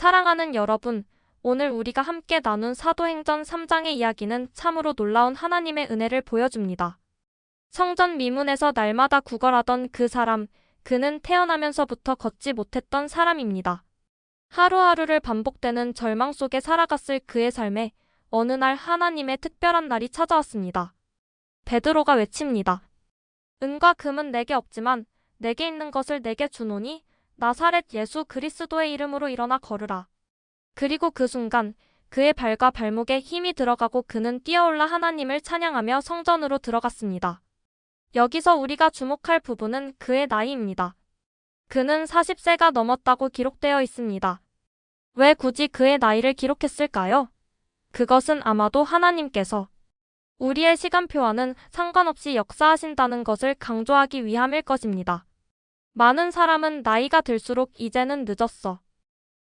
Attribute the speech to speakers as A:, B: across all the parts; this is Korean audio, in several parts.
A: 사랑하는 여러분, 오늘 우리가 함께 나눈 사도행전 3장의 이야기는 참으로 놀라운 하나님의 은혜를 보여줍니다. 성전 미문에서 날마다 구걸하던 그 사람, 그는 태어나면서부터 걷지 못했던 사람입니다. 하루하루를 반복되는 절망 속에 살아갔을 그의 삶에 어느 날 하나님의 특별한 날이 찾아왔습니다. 베드로가 외칩니다. 은과 금은 내게 없지만 내게 있는 것을 내게 주노니 나사렛 예수 그리스도의 이름으로 일어나 걸으라. 그리고 그 순간 그의 발과 발목에 힘이 들어가고 그는 뛰어올라 하나님을 찬양하며 성전으로 들어갔습니다. 여기서 우리가 주목할 부분은 그의 나이입니다. 그는 40세가 넘었다고 기록되어 있습니다. 왜 굳이 그의 나이를 기록했을까요? 그것은 아마도 하나님께서 우리의 시간표와는 상관없이 역사하신다는 것을 강조하기 위함일 것입니다. 많은 사람은 나이가 들수록 이제는 늦었어.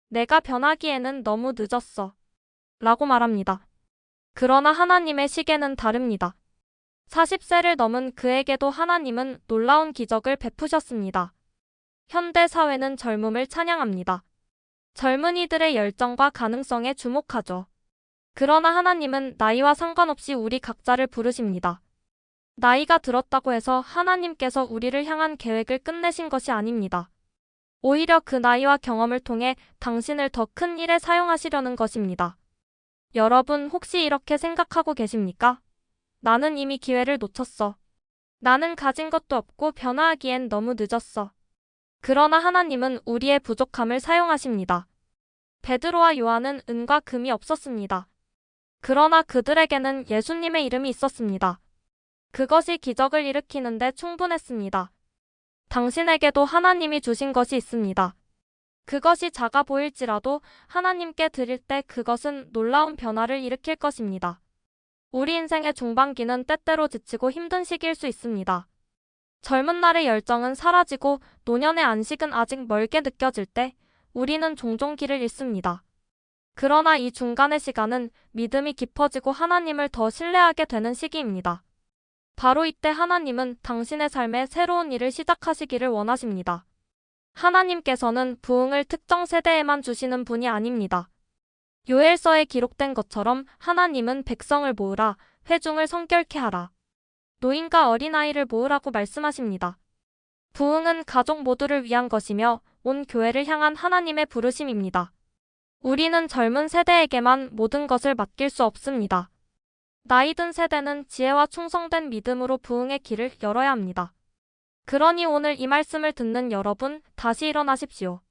A: 내가 변하기에는 너무 늦었어. 라고 말합니다. 그러나 하나님의 시계는 다릅니다. 40세를 넘은 그에게도 하나님은 놀라운 기적을 베푸셨습니다. 현대 사회는 젊음을 찬양합니다. 젊은이들의 열정과 가능성에 주목하죠. 그러나 하나님은 나이와 상관없이 우리 각자를 부르십니다. 나이가 들었다고 해서 하나님께서 우리를 향한 계획을 끝내신 것이 아닙니다. 오히려 그 나이와 경험을 통해 당신을 더 큰 일에 사용하시려는 것입니다. 여러분 혹시 이렇게 생각하고 계십니까? 나는 이미 기회를 놓쳤어. 나는 가진 것도 없고 변화하기엔 너무 늦었어. 그러나 하나님은 우리의 부족함을 사용하십니다. 베드로와 요한은 은과 금이 없었습니다. 그러나 그들에게는 예수님의 이름이 있었습니다. 그것이 기적을 일으키는데 충분했습니다. 당신에게도 하나님이 주신 것이 있습니다. 그것이 작아 보일지라도 하나님께 드릴 때 그것은 놀라운 변화를 일으킬 것입니다. 우리 인생의 중반기는 때때로 지치고 힘든 시기일 수 있습니다. 젊은 날의 열정은 사라지고 노년의 안식은 아직 멀게 느껴질 때 우리는 종종 길을 잃습니다. 그러나 이 중간의 시간은 믿음이 깊어지고 하나님을 더 신뢰하게 되는 시기입니다. 바로 이때 하나님은 당신의 삶에 새로운 일을 시작하시기를 원하십니다. 하나님께서는 부흥을 특정 세대에만 주시는 분이 아닙니다. 요엘서에 기록된 것처럼 하나님은 백성을 모으라, 회중을 성결케 하라. 노인과 어린아이를 모으라고 말씀하십니다. 부흥은 가족 모두를 위한 것이며 온 교회를 향한 하나님의 부르심입니다. 우리는 젊은 세대에게만 모든 것을 맡길 수 없습니다. 나이 든 세대는 지혜와 충성된 믿음으로 부흥의 길을 열어야 합니다. 그러니 오늘 이 말씀을 듣는 여러분, 다시 일어나십시오.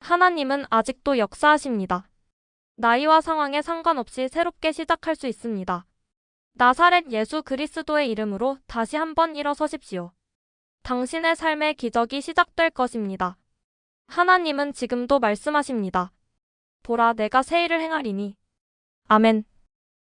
A: 하나님은 아직도 역사하십니다. 나이와 상황에 상관없이 새롭게 시작할 수 있습니다. 나사렛 예수 그리스도의 이름으로 다시 한번 일어서십시오. 당신의 삶의 기적이 시작될 것입니다. 하나님은 지금도 말씀하십니다. 보라, 내가 새 일을 행하리니. 아멘.